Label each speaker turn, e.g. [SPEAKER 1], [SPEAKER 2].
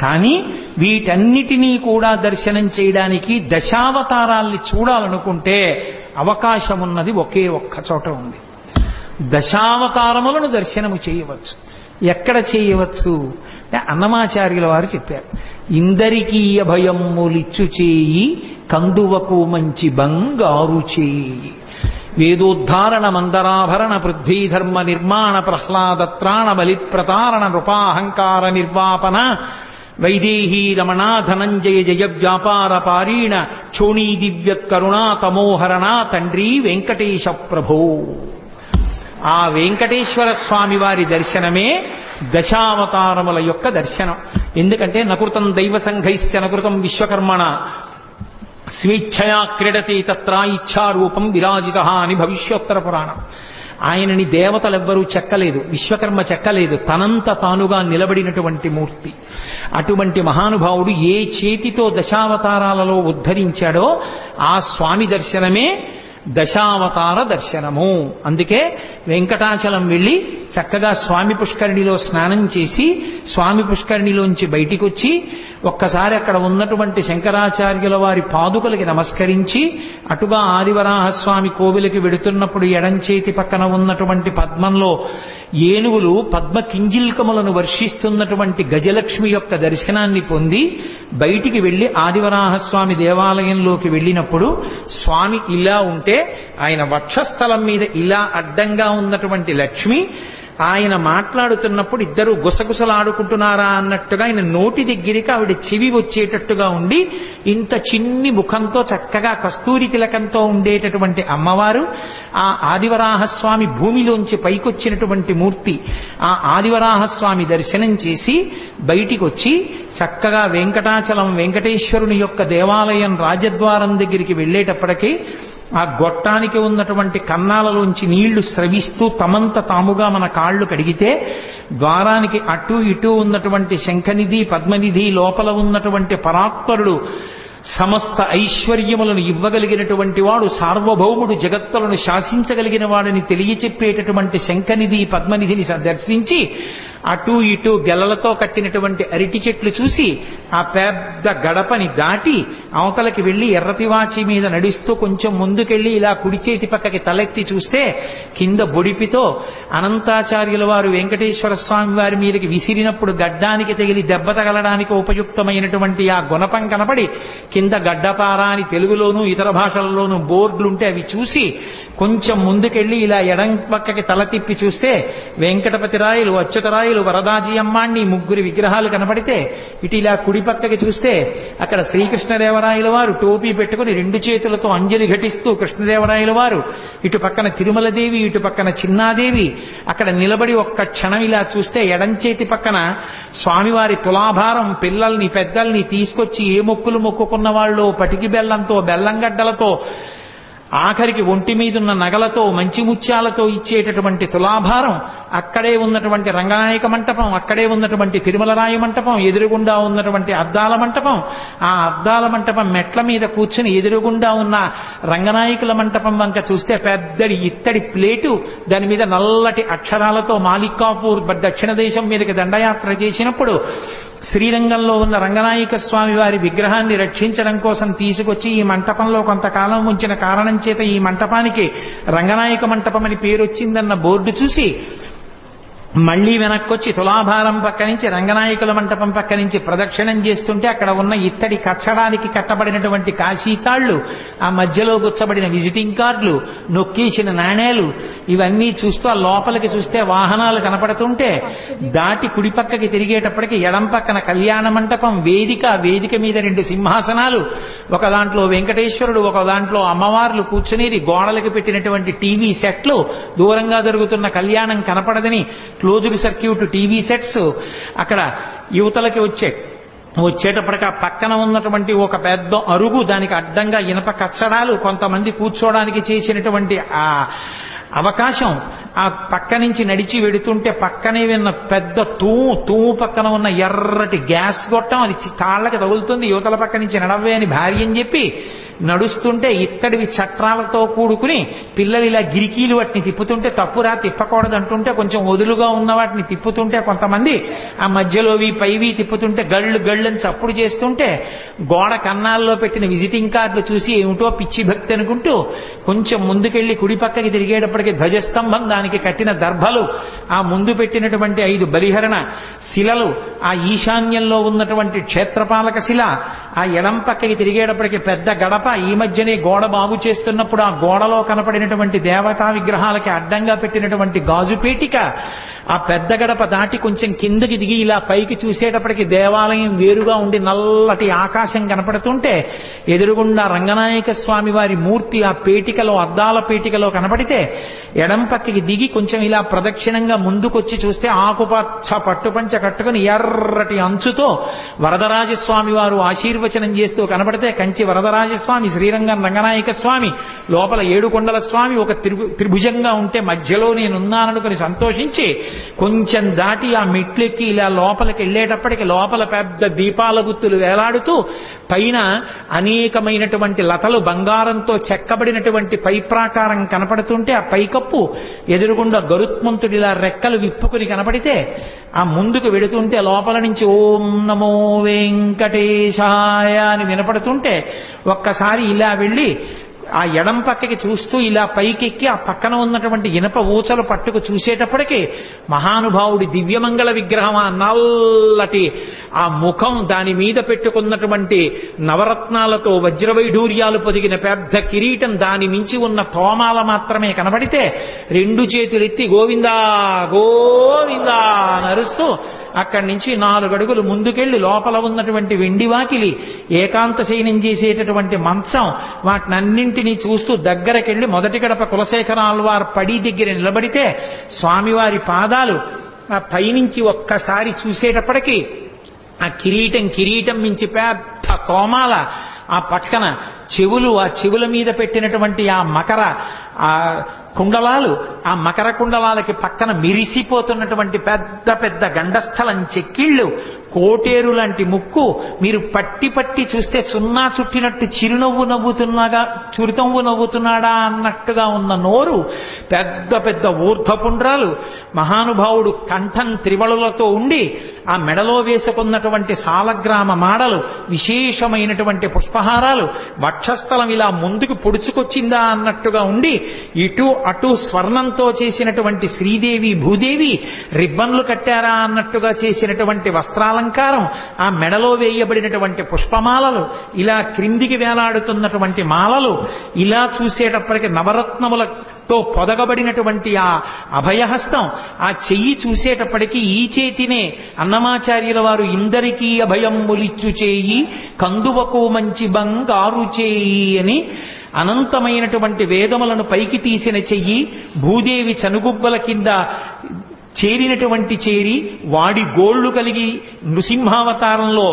[SPEAKER 1] కానీ వీటన్నిటినీ కూడా దర్శనం చేయడానికి దశావతారాల్ని చూడాలనుకుంటే అవకాశం ఉన్నది ఒకే ఒక్క చోట ఉంది. దశావతారములను దర్శనము చేయవచ్చు. ఎక్కడ చేయవచ్చు? అన్నమాచార్యుల వారు చెప్పారు. ఇందరికీ అభయమ్ములిచ్చు చేయి కందువకు మంచి బంగారు చేయి. వేదోద్ధారణ మందరాభరణ పృథ్వీధర్మ నిర్మాణ ప్రహ్లాదత్రాణ బలిప్రతారణ నృపాహంకార నిర్వాపన వైదేహీ రమణా ధనంజయ జయ వ్యాపార పారీణ క్షోణీ దివ్యత్కరుణా తమోహరణ తండ్రి వెంకటేశ ప్రభో ఆ వెంకటేశ్వర స్వామి వారి దర్శనమే దశావతారముల యొక్క దర్శనం ఎందుకంటే నకృతం దైవ సంఘైశ్చ నకృతం విశ్వకర్మణ. స్వేచ్ఛయా క్రీడతే తత్ర ఇచ్ఛారూపం విరాజిత అని భవిష్యోత్తర పురాణం. ఆయనని దేవతలెవ్వరూ చెక్కలేదు విశ్వకర్మ చెక్కలేదు తనంత తానుగా నిలబడినటువంటి మూర్తి. అటువంటి మహానుభావుడు ఏ చేతితో దశావతారాలలో ఉద్ధరించాడో ఆ స్వామి దర్శనమే దశావతార దర్శనము. అందుకే వెంకటాచలం వెళ్ళి చక్కగా స్వామి పుష్కరిణిలో స్నానం చేసి స్వామి పుష్కరిణిలోంచి బయటికి వచ్చి ఒక్కసారి అక్కడ ఉన్నటువంటి శంకరాచార్యుల వారి పాదుకలకి నమస్కరించి అటుగా ఆదివరాహస్వామి కోవిలకి వెడుతున్నప్పుడు ఎడం చేతి పక్కన ఉన్నటువంటి పద్మంలో ఏనుగులు పద్మ కింజిల్కములను వర్షిస్తున్నటువంటి గజలక్ష్మి యొక్క దర్శనాన్ని పొంది బయటికి వెళ్ళి ఆదివరాహస్వామి దేవాలయంలోకి వెళ్ళినప్పుడు స్వామి ఇలా ఉంటే ఆయన వక్షస్థలం మీద ఇలా అడ్డంగా ఉన్నటువంటి లక్ష్మి ఆయన మాట్లాడుతున్నప్పుడు ఇద్దరు గుసగుసలాడుకుంటున్నారా అన్నట్టుగా ఆయన నోటి దగ్గరికి ఆవిడ చెవి వచ్చేటట్టుగా ఉండి ఇంత చిన్ని ముఖంతో చక్కగా కస్తూరి తిలకంతో ఉండేటటువంటి అమ్మవారు ఆ ఆదివరాహస్వామి భూమిలోంచి పైకొచ్చినటువంటి మూర్తి ఆ ఆదివరాహస్వామి దర్శనం చేసి బయటికి వచ్చి చక్కగా వెంకటాచలం వెంకటేశ్వరుని యొక్క దేవాలయం రాజద్వారం దగ్గరికి వెళ్ళేటప్పటికీ ఆ గొట్టానికి ఉన్నటువంటి కన్నాలలోంచి నీళ్ళు స్రవిస్తూ తమంత తాముగా మన కాళ్ళు కడిగితే ద్వారానికి అటు ఇటు ఉన్నటువంటి శంఖనిధి పద్మనిధి లోపల ఉన్నటువంటి పరాత్పరుడు సమస్త ఐశ్వర్యములను ఇవ్వగలిగినటువంటి వాడు సార్వభౌముడు జగత్తులను శాసించగలిగిన వాడని తెలియచెప్పేటటువంటి శంఖనిధి పద్మనిధిని దర్శించి అటు ఇటు గెలలతో కట్టినటువంటి అరటి చెట్లు చూసి ఆ పెద్ద గడపని దాటి అవతలకి వెళ్ళి ఎర్రతివాచి మీద నడుస్తూ కొంచెం ముందుకెళ్ళి ఇలా కుడి చేతి పక్కకి తలెత్తి చూస్తే కింద బొడిపితో అనంతాచార్యుల వారు వెంకటేశ్వర స్వామి వారి మీదకి విసిరినప్పుడు గడ్డానికి తగిలి దెబ్బ తగలడానికి ఉపయుక్తమైనటువంటి ఆ గుణపం కనపడి కింద గడ్డపార అని తెలుగులోనూ ఇతర భాషలలోనూ బోర్డులుంటే అవి చూసి కొంచెం ముందుకెళ్ళి ఇలా ఎడం పక్కకి తల తిప్పి చూస్తే వెంకటపతి రాయలు అచ్యుతరాయలు వరదాజీ అమ్మాణ్ణి ముగ్గురి విగ్రహాలు కనపడితే ఇటు ఇలా కుడి పక్కకి చూస్తే అక్కడ శ్రీకృష్ణదేవరాయల వారు టోపీ పెట్టుకుని రెండు చేతులతో అంజలి ఘటిస్తూ కృష్ణదేవరాయల వారు. ఇటు పక్కన తిరుమలదేవి ఇటు పక్కన చిన్నాదేవి. అక్కడ నిలబడి ఒక్క క్షణం ఇలా చూస్తే ఎడం చేతి పక్కన స్వామివారి తులాభారం పిల్లల్ని పెద్దల్ని తీసుకొచ్చి ఏ మొక్కులు మొక్కుకున్న వాళ్ళు పటికి బెల్లంతో బెల్లంగడ్డలతో ఆఖరికి ఒంటి మీదున్న నగలతో మంచి ముత్యాలతో ఇచ్చేటటువంటి తులాభారం అక్కడే ఉన్నటువంటి రంగనాయక మంటపం అక్కడే ఉన్నటువంటి తిరుమలరాయ మంటపం ఎదురుగుండా ఉన్నటువంటి అద్దాల మంటపం. ఆ అద్దాల మంటపం మెట్ల మీద కూర్చుని ఎదురుగుండా ఉన్న రంగనాయకుల మంటపం వంక చూస్తే పెద్దడి ఇత్తడి ప్లేటు దాని మీద నల్లటి అక్షరాలతో మాలికాపూర్ దక్షిణ దేశం మీదకి దండయాత్ర చేసినప్పుడు శ్రీరంగంలో ఉన్న రంగనాయక స్వామి వారి విగ్రహాన్ని రక్షించడం కోసం తీసుకొచ్చి ఈ మంటపంలో కొంతకాలం ఉంచిన కారణం చేత ఈ మంటపానికి రంగనాయక మంటపం అని పేరు వచ్చిందన్న బోర్డు చూసి మళ్ళీ వెనక్కొచ్చి తులాభారం పక్క నుంచి రంగనాయకుల మంటపం పక్క నుంచి ప్రదక్షిణం చేస్తుంటే అక్కడ ఉన్న ఇత్తడి కచ్చడానికి కట్టబడినటువంటి కాశీతాళ్ళు ఆ మధ్యలో గుచ్చబడిన విజిటింగ్ కార్డులు నొక్కేసిన నాణేలు ఇవన్నీ చూస్తూ ఆ లోపలికి చూస్తే వాహనాలు కనపడుతుంటే దాటి కుడి పక్కకి తిరిగేటప్పటికి ఎడం పక్కన కళ్యాణ మంటపం వేదిక వేదిక మీద రెండు సింహాసనాలు ఒక దాంట్లో వెంకటేశ్వరుడు ఒక దాంట్లో అమ్మవార్లు కూర్చునేది గోడలకు పెట్టినటువంటి టీవీ సెట్లు. దూరంగా జరుగుతున్న కళ్యాణం కనపడదని క్లోజ్డ్ సర్క్యూట్ టీవీ సెట్స్ అక్కడ యువతలకి వచ్చే వచ్చేటప్పటికి ఆ పక్కన ఉన్నటువంటి ఒక పెద్ద అరుగు దానికి అడ్డంగా ఇనప కచ్చడాలు కొంతమంది కూర్చోవడానికి చేసినటువంటి ఆ అవకాశం. ఆ పక్క నుంచి నడిచి వెడుతుంటే పక్కనే విన్న పెద్ద తూము తూము పక్కన ఉన్న ఎర్రటి గ్యాస్ గొట్టం అది చి- కాళ్ళకి తగులుతుంది యువతల పక్క నుంచి నడవే అని భార్య అని చెప్పి నడుస్తుంటే ఇత్తడివి చట్రాలతో కూడుకుని పిల్లలు ఇలా గిరికీలు వాటిని తిప్పుతుంటే తప్పురా తిప్పకూడదు అంటుంటే కొంచెం వదులుగా ఉన్న వాటిని తిప్పుతుంటే కొంతమంది ఆ మధ్యలోవి పైవి తిప్పుతుంటే గళ్ళు గళ్ళని చప్పుడు చేస్తుంటే గోడ కన్నాల్లో పెట్టిన విజిటింగ్ కార్డులు చూసి ఏమిటో పిచ్చి భక్తి అనుకుంటూ కొంచెం ముందుకెళ్ళి కుడి పక్కకి తిరిగేటప్పటికి ధ్వజస్తంభం దానికి కట్టిన దర్భలు ఆ ముందు పెట్టినటువంటి ఐదు బలిహరణ శిలలు ఆ ఈశాన్యంలో ఉన్నటువంటి క్షేత్రపాలక శిల ఆ ఎడం పక్కకి తిరిగేటప్పటికి పెద్ద గడప ఈ మధ్యనే గోడ బాగు చేస్తున్నప్పుడు ఆ గోడలో కనపడినటువంటి దేవతా విగ్రహాలకి అడ్డంగా పెట్టినటువంటి గాజు పేటిక ఆ పెద్ద గడప దాటి కొంచెం కిందకి దిగి ఇలా పైకి చూసేటప్పటికి దేవాలయం వేరుగా ఉండి నల్లటి ఆకాశం కనపడుతుంటే ఎదురుగుండా రంగనాయక స్వామి వారి మూర్తి ఆ పేటికలో అద్దాల పేటికలో కనపడితే ఎడం పక్కకి దిగి కొంచెం ఇలా ప్రదక్షిణంగా ముందుకొచ్చి చూస్తే ఆకుపచ్చ పట్టుపంచ కట్టుకుని ఎర్రటి అంచుతో వరదరాజస్వామి వారు ఆశీర్వచనం చేస్తూ కనపడితే కంచి వరదరాజస్వామి శ్రీరంగం రంగనాయక స్వామి లోపల ఏడుకొండల స్వామి ఒక త్రిభు త్రిభుజంగా ఉంటే మధ్యలో నేనున్నాననుకుని సంతోషించి కొంచెం దాటి ఆ మెట్లెక్కి ఇలా లోపలికి వెళ్ళేటప్పటికి లోపల పెద్ద దీపాల గుత్తులు వేలాడుతూ పైన అనేకమైనటువంటి లతలు బంగారంతో చెక్కబడినటువంటి పై ప్రాకారం కనపడుతుంటే ఆ పైకప్పు ఎదురుగుండా గరుత్మంతుడిలా రెక్కలు విప్పుకుని కనపడితే ఆ ముందుకు వెడుతుంటే లోపల నుంచి ఓం నమో వెంకటేశాయ అని వినపడుతుంటే ఒక్కసారి ఇలా వెళ్ళి ఆ ఎడం పక్కకి చూస్తూ ఇలా పైకెక్కి ఆ పక్కన ఉన్నటువంటి ఇనప ఊచలు పట్టుకు చూసేటప్పటికి మహానుభావుడి దివ్యమంగళ విగ్రహం ఆ నల్లటి ఆ ముఖం దాని మీద పెట్టుకున్నటువంటి నవరత్నాలతో వజ్రవైఢూర్యాలు పొదిగిన పెద్ద కిరీటం దాని మించి ఉన్న తోమాల మాత్రమే కనబడితే రెండు చేతులెత్తి గోవిందా గోవిందా నరుస్తూ అక్కడి నుంచి నాలుగు అడుగులు ముందుకెళ్ళి లోపల ఉన్నటువంటి వెండి వాకిలి ఏకాంత శయనం చేసేటటువంటి మంచం వాటినన్నింటినీ చూస్తూ దగ్గరకెళ్ళి మొదటి గడప కులశేఖరాల్వార్ పడి దగ్గర నిలబడితే స్వామివారి పాదాలు ఆ పైనుంచి ఒక్కసారి చూసేటప్పటికీ ఆ కిరీటం కిరీటం మించి పెద్ద కోమాల ఆ పక్కన చెవులు ఆ చెవుల మీద పెట్టినటువంటి ఆ మకర ఆ కుండలాలు ఆ మకర కుండలాలకి పక్కన మిరిసిపోతున్నటువంటి పెద్ద పెద్ద గండస్థలం చెక్కిళ్ళు కోటేరు లాంటి ముక్కు మీరు పట్టి పట్టి చూస్తే సున్నా చుట్టినట్టు చిరునవ్వు నవ్వుతున్నాగా చురుతవ్వు నవ్వుతున్నాడా అన్నట్టుగా ఉన్న నోరు పెద్ద పెద్ద ఊర్ధపుండ్రాలు మహానుభావుడు కంఠం త్రివళులతో ఉండి ఆ మెడలో వేసుకున్నటువంటి సాలగ్రామ మాడలు విశేషమైనటువంటి పుష్పహారాలు వక్షస్థలం ఇలా ముందుకు పొడుచుకొచ్చిందా అన్నట్టుగా ఉండి ఇటు అటు స్వర్ణం స్వర్ణంతో చేసినటువంటి శ్రీదేవి భూదేవి రిబ్బన్లు కట్టారా అన్నట్టుగా చేసినటువంటి వస్త్రాలంకారం ఆ మెడలో వేయబడినటువంటి పుష్పమాలలు ఇలా క్రిందికి వేలాడుతున్నటువంటి మాలలు ఇలా చూసేటప్పటికి నవరత్నములతో పొదగబడినటువంటి ఆ అభయహస్తం ఆ చెయ్యి చూసేటప్పటికీ ఈ చేతినే అన్నమాచార్యుల వారు ఇందరికీ అభయమ్ములిచ్చు చేయి కందువకు మంచి బంగారు చేయి అని అనంతమైనటువంటి వేదములను పైకి తీసిన చెయ్యి భూదేవి చనుగుబ్బల కింద చేరినటువంటి చేరి వాడి గోళ్ళు కలిగి నృసింహావతారంలో